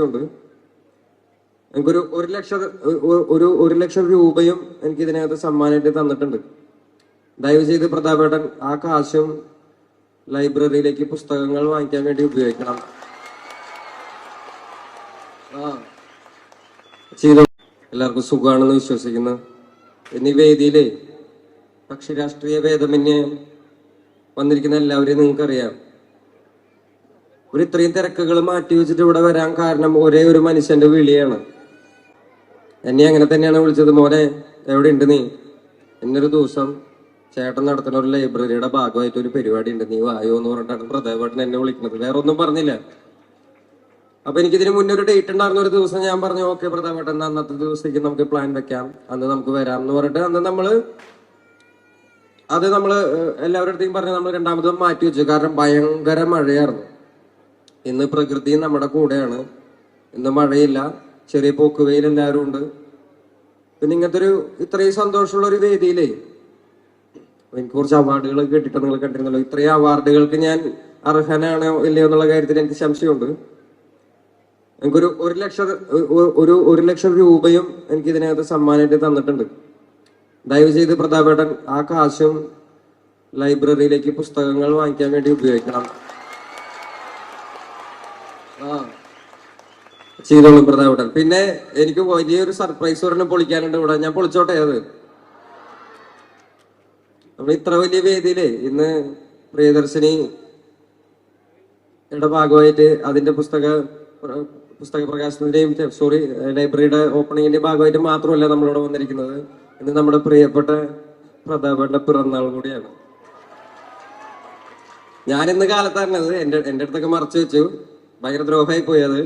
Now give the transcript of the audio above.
ഉണ്ട് എനിക്കൊരു ഒരു ലക്ഷം ഒരു ഒരു ലക്ഷം രൂപയും എനിക്ക് ഇതിനകത്ത് സമ്മാനമായിട്ട് തന്നിട്ടുണ്ട്. ദയവ് ചെയ്ത് പ്രതാപേട്ടൻ ആ കാശും ലൈബ്രറിയിലേക്ക് പുസ്തകങ്ങൾ വാങ്ങിക്കാൻ വേണ്ടി ഉപയോഗിക്കണം. ആ. ചെയ്തു. എല്ലാവർക്കും സുഖമാണെന്ന് വിശ്വസിക്കുന്നു. എന്നീ വേദിയിലെ പക്ഷി രാഷ്ട്രീയ ഭേദമന്യേ വന്നിരിക്കുന്ന എല്ലാവരെയും നിങ്ങൾക്കറിയാം. ഒരു ഇത്രയും തിരക്കുകൾ മാറ്റി വെച്ചിട്ട് ഇവിടെ വരാൻ കാരണം ഒരേ ഒരു മനുഷ്യന്റെ വിളിയാണ്. എന്നെ അങ്ങനെ തന്നെയാണ് വിളിച്ചത്. മോനെ എവിടെ ഉണ്ട് നീ? എന്നൊരു ദിവസം ചേട്ടൻ നടത്തുന്ന ഒരു ലൈബ്രറിയുടെ ഭാഗമായിട്ട് ഒരു പരിപാടി ഉണ്ട് നീ വായോ എന്ന് പറഞ്ഞിട്ടാണ് പ്രതാപേട്ടൻ എന്നെ വിളിക്കുന്നത്. വേറെ ഒന്നും പറഞ്ഞില്ല. അപ്പൊ എനിക്കിതിന് മുന്നേ ഒരു ഡേറ്റ് ഉണ്ടായിരുന്ന. ഒരു ദിവസം ഞാൻ പറഞ്ഞു ഓക്കെ പ്രതാപേട്ടൻ അന്നത്തെ ദിവസത്തേക്ക് നമുക്ക് പ്ലാൻ വെക്കാം. അന്ന് നമുക്ക് വരാം എന്ന് പറഞ്ഞിട്ട് അന്ന് നമ്മൾ അത് നമ്മൾ എല്ലാവരുടെ അടുത്തേക്കും പറഞ്ഞു നമ്മൾ രണ്ടാമതും മാറ്റി വെച്ചു. കാരണം ഭയങ്കര മഴയായിരുന്നു. ഇന്ന് പ്രകൃതി നമ്മുടെ കൂടെയാണ്. ഇന്ന് മഴയില്ല ചെറിയ പോക്കുവെയിൽ എല്ലാവരും ഉണ്ട്. പിന്നെ ഇങ്ങനത്തെ ഒരു ഇത്രയും സന്തോഷമുള്ള ഒരു വേദിയിലേ എനിക്ക് കുറച്ച് അവാർഡുകൾ കേട്ടിട്ട് നിങ്ങൾ കണ്ടിരുന്നല്ലോ. ഇത്രയും അവാർഡുകൾക്ക് ഞാൻ അർഹനാണോ ഇല്ലയോ എന്നുള്ള കാര്യത്തിൽ എനിക്ക് സംശയമുണ്ട്. എനിക്കൊരു ഒരു ലക്ഷം ഒരു ഒരു ലക്ഷം രൂപയും എനിക്ക് ഇതിനകത്ത് സമ്മാനമായിട്ട് തന്നിട്ടുണ്ട്. ദയവ് ചെയ്ത് പ്രതാപേട്ടൻ ആ കാശും ലൈബ്രറിയിലേക്ക് പുസ്തകങ്ങൾ വാങ്ങിക്കാൻ വേണ്ടി ഉപയോഗിക്കണം. ചെയ്തോളും പ്രതാപേട്ടൻ. പിന്നെ എനിക്ക് വലിയൊരു സർപ്രൈസ് ഒരെണ്ണം പൊളിക്കാനുണ്ട് ഇവിടെ. ഞാൻ പൊളിച്ചോട്ടെ അത്? നമ്മൾ ഇത്ര വലിയ വേദിയിലേ ഇന്ന് പ്രിയദർശിനി യുടെ ഭാഗമായിട്ട് അതിന്റെ പുസ്തക പുസ്തക പ്രകാശനത്തിന്റെയും സോറി ലൈബ്രറിയുടെ ഓപ്പണിങ്ങിന്റെ ഭാഗമായിട്ട് മാത്രമല്ല നമ്മളിവിടെ വന്നിരിക്കുന്നത്. ഇന്ന് നമ്മുടെ പ്രിയപ്പെട്ട പ്രതാപന്റെ പിറന്നാൾ കൂടിയാണ്. ഞാൻ ഇന്ന് കാലത്താണത്. എന്റെ എന്റെ അടുത്തൊക്കെ മറച്ചു വെച്ചു. ഭയങ്കര ദ്രോഹമായി പോയത്